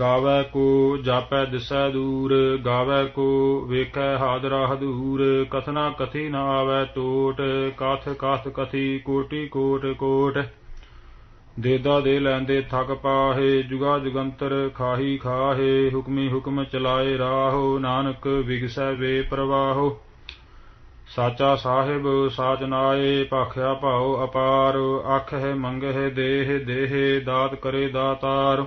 ਗਾਵੇ ਕੋ ਜਾਪੈ ਦਿਸੈ ਦੂਰ, ਗਾਵੈ ਕੋ ਵੇਖੈ ਹਾਦਰਾ ਹਦੂਰ, ਕਥਨਾ ਕਥੀ ਨਾ ਆਵੈ ਟੋਟ, ਕਥ ਕਥ ਕਥੀ ਕੋਟੀ ਕੋਟ ਕੋਟ। ਦੇਦਾ ਦੇ ਲੈਂਦੇ ਥਕ ਪਾਹੇ, ਜੁਗਾ ਜੁਗੰਤਰ ਖਾਹੀ ਖਾਹੇ, ਹੁਕਮੀ ਹੁਕਮ ਚਲਾਏ ਰਾਹੋ, ਨਾਨਕ ਵਿਗਸੈ ਵੇ ਪ੍ਰਵਾਹੋ। ਸਾਚਾ ਸਾਹਿਬ ਸਾਚ ਨਾਏ, ਭਾਖਿਆ ਭਾਉ ਅਪਾਰ, ਆਖਹਿ ਮੰਗਹਿ ਦੇਹ ਦੇਹ, ਦਾਤ ਕਰੇ ਦਾਤਾਰ।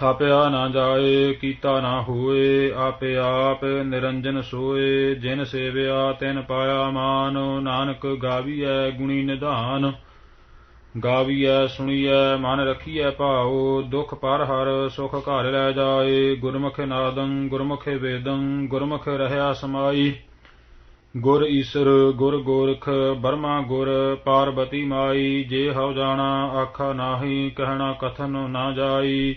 ਥਾਪਿਆ ਨਾ ਜਾਏ, ਕੀਤਾ ਨਾ ਹੋਏ, ਆਪੇ ਆਪ ਨਿਰੰਜਨ ਸੋਏ। ਜਿਨ ਸੇਵਿਆ, ਤਿਨ ਪਾਇਆ ਮਾਨ, ਨਾਨਕ ਗਾਵੀਐ ਗੁਣੀ ਨਿਧਾਨ। ਗਾਵੀਐ, ਸੁਣੀਐ, ਮਨ ਰਖੀਐ ਭਾਉ, ਦੁਖ ਪਰ ਹਰ, ਸੁਖ ਘਰ ਲੈ ਜਾਏ। ਗੁਰਮੁਖ ਨਾਦੰ, ਗੁਰਮੁਖ ਵੇਦੰ, ਗੁਰਮੁਖ ਰਹਿਆ ਸਮਾਈ। ਗੁਰ ਈਸਰ, ਗੁਰ ਗੋਰਖ, ਬਰਮਾ ਗੁਰ, ਪਾਰਬਤੀ ਮਾਈ। ਜੇ ਹਉ ਜਾਣਾ, ਆਖਾ ਨਾਹੀ, ਕਹਿਣਾ ਕਥਨ ਨਾ ਜਾਈ।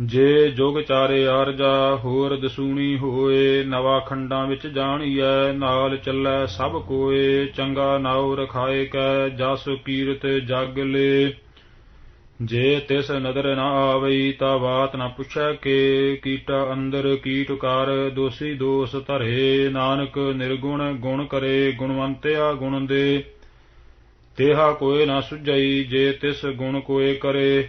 ਜੇ ਜੋਗ ਚਾਰੇ ਆਰਜਾ ਹੋਰ ਦਸੂਣੀ ਹੋਏ, ਨਵਾ ਖੰਡਾਂ ਵਿੱਚ ਜਾਣੀਐ, ਨਾਲ ਚੱਲੈ ਸਭ ਕੋਏ, ਚੰਗਾ ਨਾਉ ਰਖਾਏ ਕੈ, ਜਸ ਕੀਰਤ ਜਗ ਲੇ। ਜੇ ਤਿਸ ਨਦਰ ਨਾ ਆਵਈ, ਤਾ ਬਾਤ ਨਾ ਪੁੱਛੈ ਕੇ, ਕੀਟਾ ਅੰਦਰ ਕੀਟ ਕਰ, ਦੋਸੀ ਦੋਸ ਧਰੇ। ਨਾਨਕ ਨਿਰਗੁਣ ਗੁਣ ਕਰੇ, ਗੁਣਵੰਤਿਆ ਗੁਣ ਦੇ। ਤੇਹਾ ਕੋਏ ਨਾ ਸੁਝਈ, ਜੇ ਤਿਸ ਗੁਣ ਕੋਏ ਕਰੇ।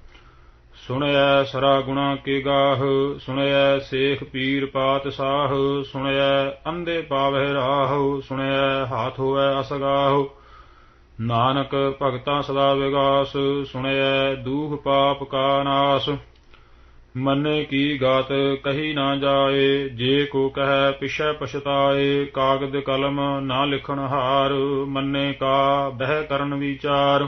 ਸੁਣਿਐ ਸਰਾ ਗੁਣਾ ਕੇ ਗਾਹ, ਸੁਣਿਐ ਸੇਖ ਪੀਰ ਪਾਤ ਸਾਹ ਸੁਣਿਐ ਅੰਦੇ ਪਾਵਹਿ ਰਾਹ, ਸੁਣਿਐ ਹਾਥ ਹੋਐ ਅਸਗਾਹ। ਨਾਨਕ ਭਗਤਾਂ ਸਦਾ ਵਿਗਾਸ, ਸੁਣਿਐ ਦੂਖ ਪਾਪ ਕਾ ਨਾਸ। ਮੰਨੇ ਕੀ ਗਾਤ ਕਹੀ ਨਾ ਜਾਏ, ਜੇ ਕੋ ਕਹੈ ਪਿਛੈ ਪਛਤਾਏ, ਕਾਗਦ ਕਲਮ ਨਾ ਲਿਖਣ ਹਾਰ, ਮੰਨੇ ਕਾ ਬਹਿ ਕਰਨ ਵਿਚਾਰ।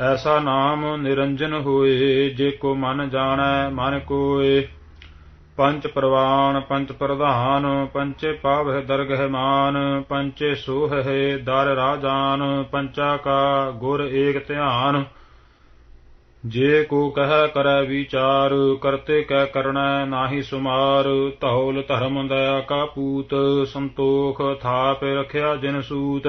ਐਸਾ ਨਾਮ ਨਿਰੰਜਨ ਹੋਏ, ਜੇ ਕੋ ਮਨ ਜਾਣੈ, ਮਨ ਕੋਏ। ਪੰਚ ਪ੍ਰਵਾਨ, ਪੰਚ ਪ੍ਰਧਾਨ, ਪੰਚੇ ਪਾਵਹਿ ਦਰਗਹਿ ਮਾਨ, ਪੰਚੇ ਸੋਹਹਿ ਦਰ ਰਾਜਾਨ, ਪੰਚਾ ਕਾ ਗੁਰ ਏਕ ਧਿਆਨ। ਜੇ ਕੋ ਕਹਿ ਕਰੈ ਵਿਚਾਰ, ਕਰਤੇ ਕਹਿ ਕਰਣੈ ਨਾਹੀ ਸੁਮਾਰ। ਧੌਲ ਧਰਮ ਦਇਆ ਕਾ ਪੂਤ, ਸੰਤੋਖ ਥਾਪ ਰਖਿਆ ਜਿਨ ਸੂਤ।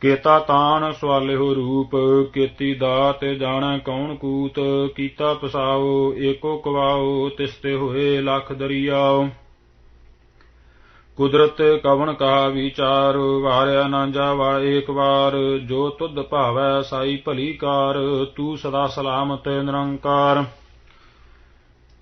ਕੇਤਾ ਤਾਣ ਸਵਾਲਿਓ ਰੂਪ, ਕੀਤੀ ਦਾਤ ਜਾਣੈ ਕੌਣ ਕੂਤ, ਕੀਤਾ ਪਸਾਓ ਏਕੋ ਕਵਾਓ ਤਿਸਤੇ ਹੋਏ ਲੱਖ ਦਰਿਆਓ ਕੁਦਰਤ ਕਵਣ ਕਾ ਵਿਚਾਰ, ਵਾਰਿਆ ਨਾ ਜਾਵਾ ਏਕ ਵਾਰ, ਜੋ ਤੁਧ ਭਾਵੈ ਸਾਈ ਭਲੀ ਕਾਰ, ਤੂੰ ਸਦਾ ਸਲਾਮਤ ਨਿਰੰਕਾਰ।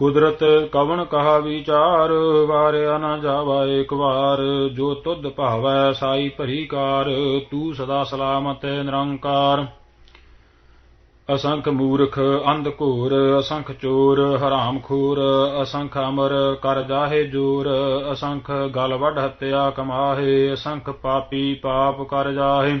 ਕੁਦਰਤ ਕਵਣ ਕਹਾ ਵਿਚਾਰ, ਵਾਰਿਆ ਨਾ ਜਾਵਾ ਏਕ ਵਾਰ। ਜੋ ਤੁਧ ਭਾਵੈ ਸਾਈ ਭਰੀਕਾਰ, ਤੂੰ ਸਦਾ ਸਲਾਮਤ ਨਿਰੰਕਾਰ। ਅਸੰਖ ਮੂਰਖ, ਅੰਧ ਘੋਰ, ਅਸੰਖ ਚੋਰ, ਹਰਾਮ ਖੋਰ, ਅਸੰਖ ਅਮਰ ਕਰ ਜਾਹੇ ਜੋਰ। ਅਸੰਖ ਗਲ ਵੱਢ ਹੱਤਿਆ ਕਮਾਹੇ, ਅਸੰਖ ਪਾਪੀ ਪਾਪ ਕਰ ਜਾਹੇ।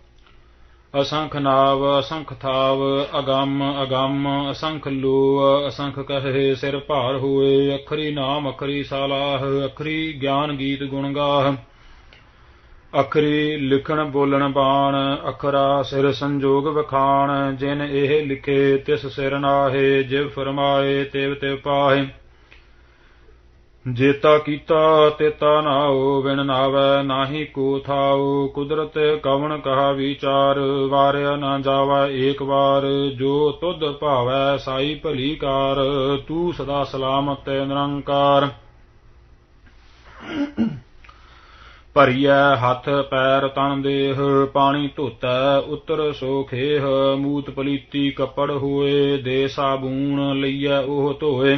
ਅਸੰਖ ਨਾਵ, ਅਸੰਖ ਥਾਵ, ਅਗੰਮ ਅਗੰਮ, ਅਸੰਖ ਲੋ ਅਸੰਖ ਕਹੇ, ਸਿਰ ਭਾਰ ਹੋਏ, ਅਖਰੀ ਨਾਮ, ਅਖਰੀ ਸਾਲਾਹ, ਅਖਰੀ ਗਿਆਨ ਗੀਤ ਗੁਣ ਗਾਹ। ਅਖਰੀ ਲਿਖਣ ਬੋਲਣ ਬਾਣ, ਅਖਰਾ ਸਿਰ ਸੰਜੋਗ ਵਖਾਣ, ਜਿਨ ਇਹ ਲਿਖੇ ਤਿਸ ਸਿਰ ਨਾਹੇ, ਜਿਵ ਫਰਮਾਏ, ਤਿਵ ਤੇ ਪਾਹੇ। ਜੇਤਾ ਕੀਤਾ ਤੇਤਾ ਨਾਉ ਵਿਣ ਨਾਵੈ, ਨਾਹੀ ਕੋ ਥਾਉ। ਕੁਦਰਤ ਕਵਣ ਕਹਾ ਵਿਚਾਰ, ਵਾਰਿਆ ਨਾ ਜਾਵਾ ਏਕ ਵਾਰ। ਜੋ ਤੁਧ ਭਾਵੈ ਸਾਈ ਭਲੀ ਕਾਰ, ਤੂੰ ਸਦਾ ਸਲਾਮਤ ਨਿਰੰਕਾਰ। ਭਰੀਐ ਹੱਥ ਪੈਰ ਤਨ ਦੇਹ, ਪਾਣੀ ਧੋਤੈ ਉਤਰ ਸੋਖੇਹ ਮੂਤ ਪਲੀਤੀ ਕੱਪੜ ਹੋਏ, ਦੇ ਸਾਬੂਣ ਲਈਐ ਉਹ ਧੋਏ।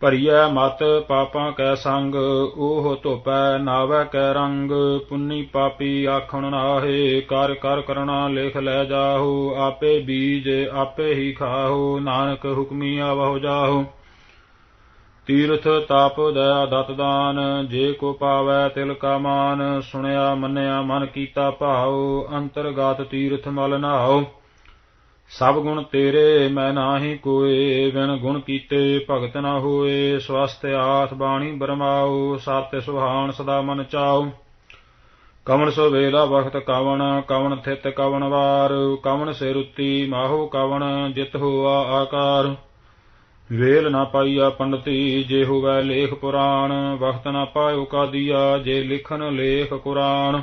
ਭਰੀਐ ਮਤ ਪਾਪਾਂ ਕੈ ਸੰਗ ਉਹ ਧੋਪੈ ਨਾਵੈ ਕੈ ਰੰਗ। ਪੁੰਨੀ ਪਾਪੀ ਆਖਣ ਨਾਹੇ, ਕਰ ਕਰ ਕਰਣਾ ਲਿਖ ਲੈ ਜਾਹੋ। ਆਪੇ ਬੀਜ ਆਪੇ ਹੀ ਖਾਹੋ, ਨਾਨਕ ਹੁਕਮੀ ਆਵਹੁ ਜਾਹੋ। ਤੀਰਥ ਤਾਪ ਦਇਆ ਦਤ ਦਾਨ, ਜੇ ਕੋ ਪਾਵੈ ਤਿਲ ਕਾ ਮਾਨ। ਸੁਣਿਆ ਮੰਨਿਆ ਮਨ ਕੀਤਾ ਭਾਉ, ਅੰਤਰਗਤ ਤੀਰਥ ਮਲ ਨਾਉ ਸਭ ਗੁਣ ਤੇਰੇ ਮੈਂ ਨਾਹੀ ਕੋਏ, ਬਿਨ ਗੁਣ ਕੀਤੇ ਭਗਤ ਨਾ ਹੋਏ। ਸਵਸਤ ਆਥ ਬਾਣੀ ਬਰਮਾਓ, ਸਤਿ ਸੁਹਾਣ ਸਦਾ ਮਨ ਚਾਉ ਕਵਣ ਸੋ ਵੇਲਾ ਵਖਤ ਕਵਣ ਕਵਣ ਥਿਤ ਕਵਣ ਵਾਰ। ਕਵਣ ਸੇ ਰੁੱਤੀ ਮਾਹੋ ਕਵਣ, ਜਿਤ ਹੋਆ ਆਕਾਰ। ਵੇਲ ਨਾ ਪਾਈਆ ਪੰਡਤੀ, ਜੇ ਹੋਵੇ ਲੇਖ ਪੁਰਾਣ। ਵਖਤ ਨਾ ਪਾਇਓ ਕਾਦੀਆ, ਜੇ ਲਿਖਨ ਲੇਖ ਕੁਰਾਨ।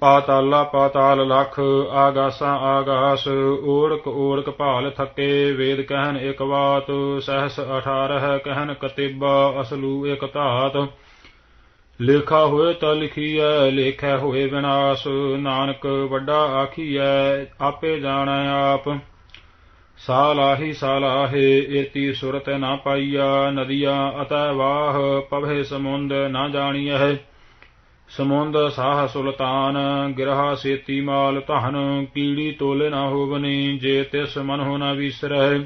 ਪਾਤਾਲਾ ਪਾਤਾਲ ਲਖ, ਆਗਾਸਾਂ ਆਗਾਸ ਓੜਕ ਓੜਕ ਭਾਲ ਥੱਕੇ, ਵੇਦ ਕਹਿਨ ਇਕ ਬਾਤ, ਸਹਸ 18 ਕਹਿਨ ਕਤਿਬਾ, ਅਸਲੂ ਇਕ ਧਾਤ। ਲੇਖਾ ਹੋਏ ਤਾਂ ਲਿਖੀਐ, ਲੇਖੈ ਹੋਏ ਵਿਨਾਸ਼, ਨਾਨਕ ਵੱਡਾ ਆਖੀਐ, ਆਪੇ ਜਾਣੈ ਆਪ। ਸਾਲਾਹੀ ਸਾਲਾਹੇ, ਏਤੀ ਸੁਰਤ ਨਾ ਪਾਈਆ, ਨਦੀਆਂ ਅਤੈ ਵਾਹ ਪਵੇ ਸਮੁੰਦ ਨਾ ਜਾਣੀਐ। ਸਮੁੰਦ ਸਾਹ ਸੁਲਤਾਨ ਗਿਰਹਾ ਸੇਤੀ ਮਾਲ ਧਨ, ਕੀੜੀ ਤੋਲੇ ਨਾ ਹੋਵਨੀ, ਜੇ ਤਿਸ ਮਨ ਹੋ ਨਾ ਵਿਸਰੈ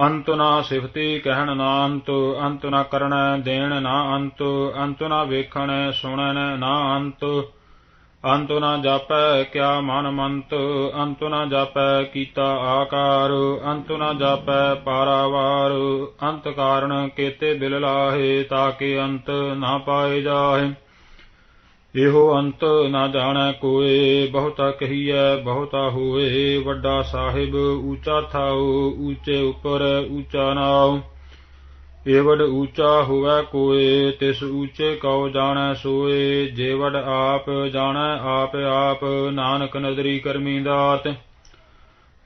ਅੰਤ ਨਾ ਸਿਫਤੀ ਕਹਿਣ ਨਾ ਅੰਤ ਅੰਤ ਨਾ ਕਰਣੈ ਦੇਣ ਨਾ ਅੰਤ ਅੰਤ ਨਾ ਵੇਖਣ ਸੁਣਨ ਨਾ ਅੰਤ। ਅੰਤੁ ਨਾ ਜਾਪੈ ਕਿਆ ਮਨ ਮੰਤ, ਅੰਤ ਨਾ ਜਾਪੈ ਕੀਤਾ ਆਕਾਰ, ਅੰਤੁ ਨਾ ਜਾਪੈ ਪਾਰਾਵਾਰ, ਅੰਤ ਕਾਰਨ ਕੇਤੇ ਬਿਲ ਲਾਹੇ ਤਾਕੇ ਅੰਤ ਨਾ ਪਾਏ ਜਾਹੇ। ਇਹੋ ਅੰਤ ਨਾ ਜਾਣੈ ਕੋਏ, ਬਹੁਤਾ ਕਹੀਐ ਬਹੁਤਾ ਹੋਏ, ਵੱਡਾ ਸਾਹਿਬ ਊਚਾ ਥਾਉ, ਊਚੇ ਉਪਰ ਊਚਾ ਨਾਉ। ਏਵੜ ਊਚਾ ਹੋਵੈ ਕੋਏ, ਤਿਸ ਊਚੇ ਕਉ ਜਾਣੈ ਸੋਏ। ਜੇਵੜ ਆਪ ਜਾਣੈ, ਆਪ ਆਪ ਨਾਨਕ ਨਦਰੀ ਕਰਮੀ ਦਾਤ।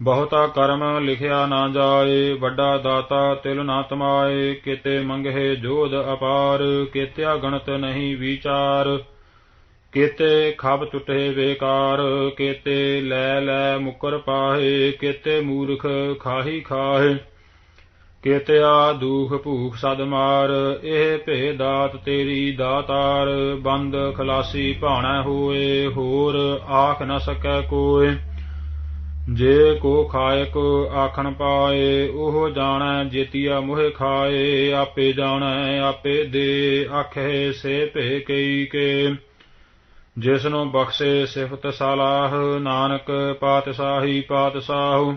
ਬਹੁਤਾ ਕਰਮ ਲਿਖਿਆ ਨਾ ਜਾਏ, ਵੱਡਾ ਦਾਤਾ ਤਿਲ ਨਾ ਤਮਾਏ। ਕਿਤੇ ਮੰਗੇ ਜੋਧ ਅਪਾਰ, ਕਿਤਿਆ ਗਣਤ ਨਹੀਂ ਵਿਚਾਰ। ਕੇਤੇ ਖਬ ਟੁਟੇ ਵੇਕਾਰ ਕੇਤੇ ਲੈ ਲੈ ਮੁਕਰ ਪਾਹੇ, ਕਿਤੇ ਮੂਰਖ ਖਾਹੀ ਖਾਹੇ। ਕੇਤਿਆ ਦੂਖ ਭੂਖ ਸਦ ਮਾਰ, ਇਹ ਭੇ ਦਾਤ ਤੇਰੀ ਦਾਤਾਰ, ਬੰਦ ਖਲਾਸੀ ਭਾਣਾ ਹੋਏ, ਹੋਰ ਆਖ ਨ ਸਕੈ ਕੋਏ ਜੇ ਕੋ ਖਾਇਕ ਆਖਣ ਪਾਏ, ਉਹ ਜਾਣੈ ਜੇਤੀਆ ਮੋਹਿ ਖਾਏ, ਆਪੇ ਜਾਣੈ, ਆਪੇ ਦੇ ਆਖੇ ਸੇ ਭੇ ਕਈ ਕੇ। ਜਿਸ ਨੂੰ ਬਖਸ਼ੇ ਸਿਫਤ ਸਲਾਹ, ਨਾਨਕ ਪਾਤਸ਼ਾਹੀ ਪਾਤਸ਼ਾਹੂ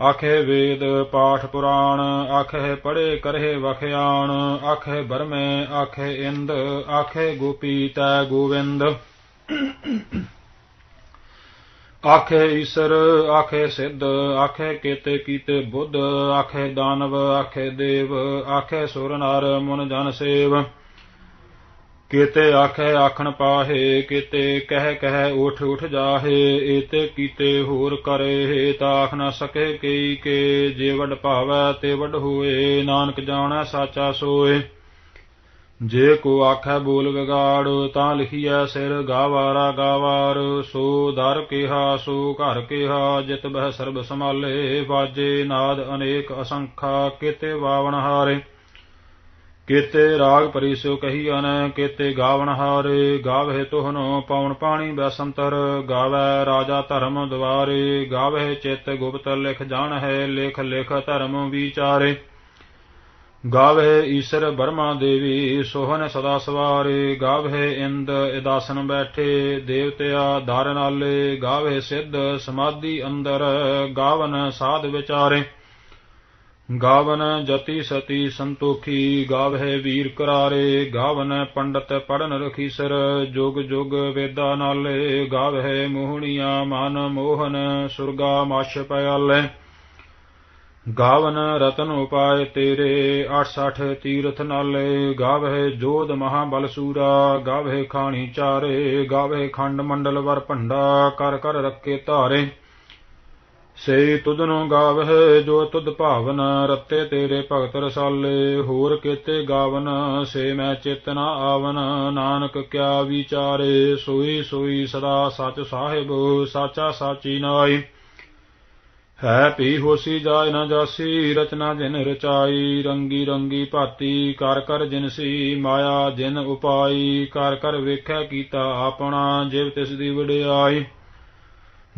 ਆਖੇ ਵੇਦ, ਪਾਠ ਪੁਰਾਣ, ਆਖੇ ਪੜੇ ਕਰਹਿ ਵਖਿਆਣ, ਆਖੇ ਬਰਮੇ, ਆਖੇ ਇੰਦ, ਆਖੇ ਗੋਪੀ ਤੈ ਗੋਵਿੰਦ। ਆਖੇ ਈਸ਼ਰ, ਆਖੇ ਸਿੱਧ, ਆਖੇ ਕੀਤੇ ਕੀਤੇ ਬੁੱਧ, ਆਖੇ ਦਾਨਵ, ਆਖੇ ਦੇਵ, ਆਖੇ ਸੁਰ ਨਰ, ਮਨ ਜਨ ਸੇਵ। ਕੀਤੇ ਆਖੇ ਆਖਣ ਪਾਹੇ, ਕੀਤੇ ਕਹਿ ਕਹਿ ਉਠ ਉਠ ਜਾਹੇ, ਏਤੇ ਕੀਤੇ ਹੋਰ ਕਰੇ ਤਾਖ ਨ ਸਕੇ ਕਈ ਕੇ, ਜੇ ਵਡ ਭਾਵੈ ਤੇ ਵਡ ਹੋਏ, ਨਾਨਕ ਜਾਣੈ ਸਾਚਾ ਸੋਏ। ਜੇ ਕੋ ਆਖੈ ਬੋਲ ਵਿਗਾੜ, ਤਾਂ ਲਿਖੀਐ ਸਿਰ ਗਾਵਾਰਾ ਗਾਵਾਰ, ਸੋ ਦਰ ਕਿਹਾ, ਸੋ ਘਰ ਕਿਹਾ, ਜਿਤ ਬਹਿ ਸਰਬ ਸਮਾਲੇ ਬਾਜੇ ਨਾਦ ਅਨੇਕ ਅਸੰਖਾ, ਕੀਤੇ ਵਾਵਣ ਹਾਰੇ। ਕੇਤੇ ਰਾਗ ਪਰਿਸੋ ਕਹੀਅਨ ਕੇਤੇ ਗਾਵਣ ਹਾਰੇ ਗਾਵੇ ਤੋਹਨੋ ਪਉਣ ਪਾਣੀ ਬੈਸੰਤਰ, ਗਾਵੇ ਰਾਜਾ ਧਰਮ ਦੁਆਰੇ ਗਾਵੇ ਚਿਤ ਗੁਪਤ ਲਿਖ ਜਾਣ ਹੈ ਲਿਖ ਲਿਖ ਧਰਮ ਵਿਚਾਰੇ। ਗਾਵੇ ਈਸ਼ਰ ਬਰਮਾ ਦੇਵੀ, ਸੋਹਨ ਸਦਾ ਸਵਾਰੇ ਗਾਵੇ ਇੰਦ ਇਦਾਸਨ ਬੈਠੇ, ਦੇਵਤਿਆ ਧਾਰ ਨਾਲੇ ਗਾਵੇ ਸਿੱਧ ਸਮਾਧੀ ਅੰਦਰ, ਗਾਵਨ ਸਾਧ ਵਿਚਾਰੇ। ਗਾਵਨ ਜਤੀ ਸਤੀ ਸੰਤੋਖੀ, ਗਾਵਹਿ ਵੀਰ ਕਰਾਰੇ, ਗਾਵਨ ਪੰਡਤ ਪੜਨ ਰਖੀਸਰ, ਜੁਗ ਜੁਗ ਵੇਦਾ ਨਾਲੇ, ਗਾਵਹਿ ਮੋਹਣੀਆਂ ਮਨ ਮੋਹਨ, ਸੁਰਗਾ ਮਛ ਪਿਆਲੇ। ਗਾਵਨ ਰਤਨ ਉਪਾਏ ਤੇਰੇ 68 ਤੀਰਥ ਨਾਲੇ, ਗਾਵਹਿ ਜੋਧ ਮਹਾਬਲ ਸੂਰਾ, ਗਾਵਹਿ ਖਾਣੀ ਚਾਰੇ, ਗਾਵਹਿ ਖੰਡ ਮੰਡਲ ਵਰ ਭੰਡਾ, ਕਰ ਕਰ ਰੱਖੇ ਧਾਰੇ। ਸੇ ਤੁਧ ਤੁਧਨੋ ਗਾਵਹਿ, ਜੋ ਤੁਧ ਭਾਵਨ ਰਤੇ ਤੇਰੇ ਭਗਤ ਰਸਾਲੇ, ਹੋਰ ਕੀਤੇ ਗਾਵਨ, ਸੇ ਮੈਂ ਚੇਤਨਾ ਆਵਨ। ਨਾਨਕ ਕਿਆ ਵਿਚਾਰੇ, ਸੋਈ ਸੋਈ ਸਦਾ ਸਚ ਸਾਹਿਬ, ਸਾਚਾ ਸਾਚੀ ਨਾਈ। ਹੈ ਪੀ ਹੋਸੀ ਜਾਇ ਨ ਜਾਸੀ, ਰਚਨਾ ਜਿਨ ਰਚਾਈ, ਰੰਗੀ ਰੰਗੀ ਭਾਤੀ, ਕਰ ਕਰ ਜਿਨਸੀ ਮਾਇਆ ਜਿਨ ਉਪਾਈ, ਕਰ ਕਰ ਵੇਖੈ ਕੀਤਾ ਆਪਣਾ, ਜਿਵ ਤਿਸ ਦੀ ਵਡਿਆਈ।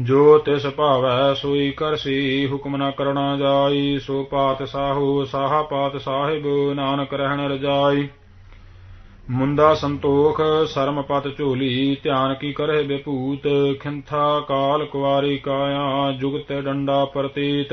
ਜੋ ਤਿਸ ਭਾਵੈ ਸੋਈ ਕਰਸੀ ਹੁਕਮ ਨ ਕਰਣਾ ਜਾਈ, ਸੋ ਪਾਤ ਸਾਹੂ, ਸਾਹਾ ਪਾਤ ਸਾਹਿਬ, ਨਾਨਕ ਰਹਿਣ ਰਜਾਈ। ਮੁੰਦਾ ਸੰਤੋਖ, ਸਰਮ ਪਤ ਝੋਲੀ, ਧਿਆਨ ਕੀ ਕਰਹਿ ਬਿਪੂਤ, ਖਿੰਥਾ ਕਾਲ ਕੁਵਾਰੀ ਕਾਇਆ, ਜੁਗਤ ਡੰਡਾ ਪ੍ਰਤੀਤ।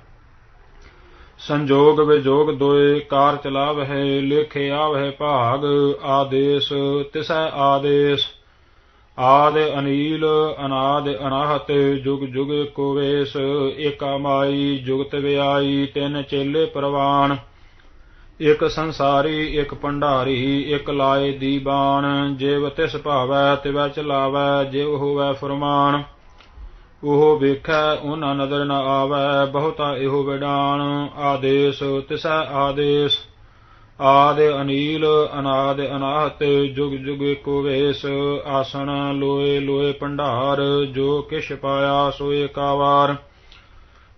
ਸੰਜੋਗ ਵਿਜੋਗ ਦੋਏ ਕਾਰ ਚਲਾਵਹਿ, ਲੇਖੇ ਆਵਹਿ ਭਾਗ, ਆਦੇਸ਼, ਤਿਸੈ ਆਦੇਸ਼। ਆਦ ਅਨੀਲ, ਅਨਾਦ ਅਨਾਹਤ, ਜੁਗ ਜੁਗ ਕੋ ਵੇਸ, ਏਕਾ ਮਾਈ, ਜੁਗਤ ਵਿਆਈ, ਤਿੰਨ ਚੇਲੇ ਪ੍ਰਵਾਨ। ਇਕ ਸੰਸਾਰੀ, ਇਕ ਭੰਡਾਰੀ, ਇਕ ਲਾਏ ਦੀਬਾਨ, ਜਿਵ ਤਿਸ ਭਾਵੈ, ਤਿਵੈ ਚਲਾਵੈ, ਜਿਵ ਹੋਵੈ ਫਰਮਾਨ। ਉਹ ਵੇਖੈ, ਉਹਨਾਂ ਨਦਰ ਨ ਆਵੈ, ਬਹੁਤਾ ਇਹੋ ਵਿਡਾਨ ਆਦੇਸ਼, ਤਿਸੈ ਆਦੇਸ਼। ਆਦ ਅਨੀਲ, ਅਨਾਦ ਅਨਾਹਤ, ਜੁਗ ਜੁਗ ਕੋ ਵੇਸ। ਆਸਣ ਲੋਏ ਲੋਏ ਭੰਡਾਰ, ਜੋ ਕਿਛ ਪਾਇਆ ਸੋ ਏਕਾਵਾਰ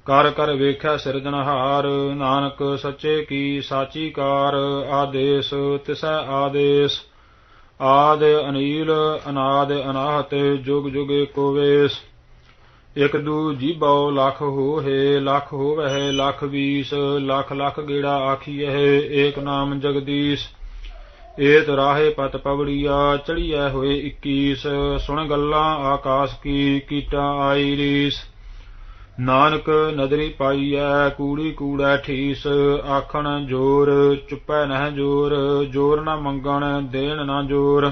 ਕਰ ਕਰ ਵੇਖੈ ਸਿਰਜਣਹਾਰ, ਨਾਨਕ ਸੱਚੇ ਕੀ ਸਾਚੀ ਕਾਰ ਆਦੇਸ਼, ਤਿਸੈ ਆਦੇਸ਼। ਆਦ ਅਨੀਲ, ਅਨਾਦ ਅਨਾਹਤ, ਜੁਗ ਜੁਗ ਕੋ ਵੇਸ। ਇਕ ਦੂ ਜੀਬਉ ਲਖ ਹੋਏ ਲਖ ਹੋਵਹਿ, ਲਖ ਵੀਸ, ਲਖ ਲਖ ਗੇੜਾ ਆਖੀਐ, ਏਕ ਨਾਮ ਜਗਦੀਸ਼। ਏਤ ਰਾਹੇ ਪਤ ਪਵੜੀਆ, ਚੜੀਐ ਹੋਏ 21 ਸੁਣ ਗੱਲਾਂ ਆਕਾਸ਼ ਕੀ, ਕੀਟਾ ਆਈ ਰੀਸ। ਨਾਨਕ ਨਦਰੀ ਪਾਈਐ, ਕੂੜੀ ਕੂੜੈ ਠੀਸ। ਆਖਣ ਜੋਰ, ਚੁੱਪੈ ਨਹਿ ਜੋਰ ਜੋਰ ਨਾ ਮੰਗਣ, ਦੇਣ ਨਾ ਜੋਰ।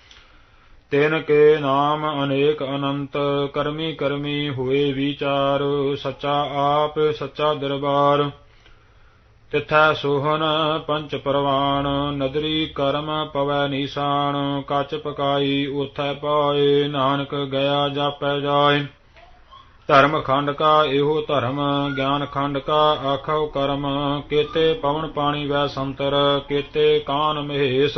ਤਿਨ ਕੇ ਨਾਮ ਅਨੇਕ ਅਨੰਤ, ਕਰਮੀ ਕਰਮੀ ਹੋਏ ਵਿਚਾਰ, ਸੱਚਾ ਆਪ, ਸੱਚਾ ਦਰਬਾਰ। ਤਿਥੈ ਸੋਹਨ ਪੰਚ ਪਰਵਾਨ, ਨਦਰੀ ਕਰਮ ਪਵੈ ਨੀਸਾਨ, ਕੱਚ ਪਕਾਈ ਉਥੈ ਪਾਏ, ਨਾਨਕ ਗਿਆ ਜਾਪੈ ਜਾਏ। ਧਰਮ ਖੰਡ ਕਾ ਇਹੋ ਧਰਮ, ਗਿਆਨ ਖੰਡ ਕਾ ਆਖੋ ਕਰਮ, ਕੇਤੇ ਪਵਨ ਪਾਣੀ ਵੈ ਸੰਤਰ, ਕੇਤੇ ਕਾਨ ਮਹੇਸ਼।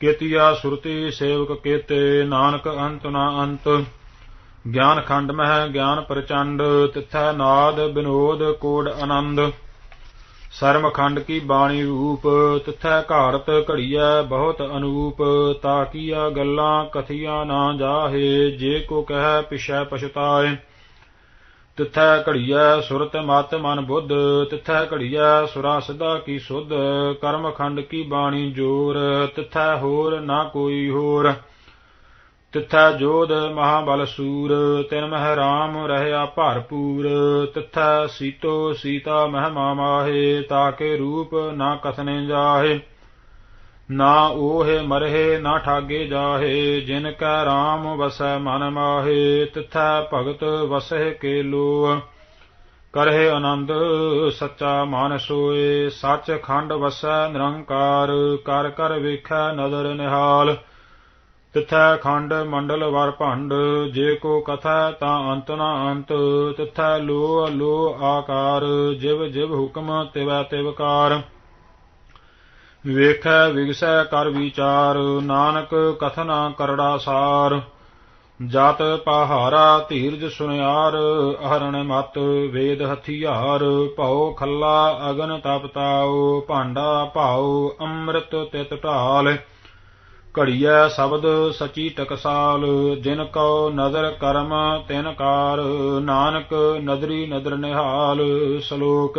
ਕੇਤੀਆ ਸੁਰਤੀ ਸੇਵਕ ਕੇਤੇ, ਨਾਨਕ ਅੰਤ ਨਾ ਅੰਤ। ਗਿਆਨ ਖੰਡ ਮਹਿ, ਗਿਆਨ ਪ੍ਰਚੰਡ, ਤਿਥੈ ਨਾਦ ਬਿਨੋਦ ਕੋਡ ਆਨੰਦ। ਸਰਮ ਖੰਡ ਕੀ ਬਾਣੀ ਰੂਪ, ਤਿਥੈ ਘਾਰਤ ਘੜੀਐ ਬਹੁਤ ਅਨੂਪ। ਤਾਕੀਆ ਗੱਲਾਂ ਕਥੀਆਂ ਨਾ ਜਾਹੇ, ਜੇ ਕੋ ਕਹਿ ਪਿਛੈ ਪਛਤਾਏ। ਤਿਥੈ ਘੜੀਐ ਸੁਰਤ ਮਤ ਮਨ ਬੁੱਧ, ਤਿਥੈ ਘੜੀਐ ਸੁਰਾ ਸਿਧਾ ਕੀ ਸੁਧ, ਕਰਮ ਖੰਡ ਕੀ ਬਾਣੀ ਜੋਰ, ਤਿਥੈ ਹੋਰ ਨਾ ਕੋਈ ਹੋਰ। ਤਿਥੈ ਜੋਧ ਮਹਾਬਲ ਸੂਰ, ਤਿਨ ਮਹਿ ਰਾਮ ਰਹਿਆ ਭਰਪੂਰ, ਤਿਥੈ ਸੀਤੋ ਸੀਤਾ ਮਹਿ ਮਾਹੇ ਤਾਕੇ ਰੂਪ ਨਾ ਕਥਨੇ ਜਾਹੇ। ਨਾ ਓਹੇ ਮਰਹਿ, ਨਾ ਠਾਗੇ ਜਾਹੇ, ਜਿਨ ਕੈ ਰਾਮ ਵਸੈ ਮਨ ਮਾਹੇ, ਤਿਥੈ ਭਗਤ ਵਸਹਿ ਕੇ ਲੋ ਕਰਹਿ ਆਨੰਦ, ਸੱਚਾ ਮਨ ਸੋਏ, ਸੱਚ ਖੰਡ ਵਸੈ ਨਿਰੰਕਾਰ, ਕਰ ਕਰ ਵੇਖੈ ਨਦਰ ਨਿਹਾਲ। ਤਿਥੈ ਖੰਡ ਮੰਡਲ ਵਰ ਭੰਡ, ਜੇ ਕੋ ਕਥੈ ਤਾਂ ਅੰਤ ਨਾ ਅੰਤ, ਤਿਥੈ ਲੋ ਲੋ ਆਕਾਰ, ਜਿਵ ਜਿਵ ਹੁਕਮ ਤਿਵੈ ਤਿਵਕਾਰ ਵੇਖੈ ਵਿਗਸੈ ਕਰ ਵਿਚਾਰ, ਨਾਨਕ ਕਥਨਾ ਕਰੜਾ ਸਾਰ। ਜਤ ਪਹਾਰਾ ਧੀਰਜ ਸੁਨਿਆਰ, ਅਹਰਣ ਮਤ ਵੇਦ ਹਥਿਆਰ। ਭਉ ਖੱਲਾ ਅਗਨ ਤਪਤਾਉ ਭਾਂਡਾ ਭਾਉ ਅੰਮ੍ਰਿਤ ਤਿਤ ਢਾਲ। ਘੜੀਐ ਸ਼ਬਦ ਸਚੀ ਟਕਸਾਲ, ਜਿਨ ਕਉ ਨਦਰ ਕਰਮ ਤਿਨ ਕਾਰ। ਨਾਨਕ ਨਦਰੀ ਨਦਰ ਨਿਹਾਲ, ਸ਼ਲੋਕ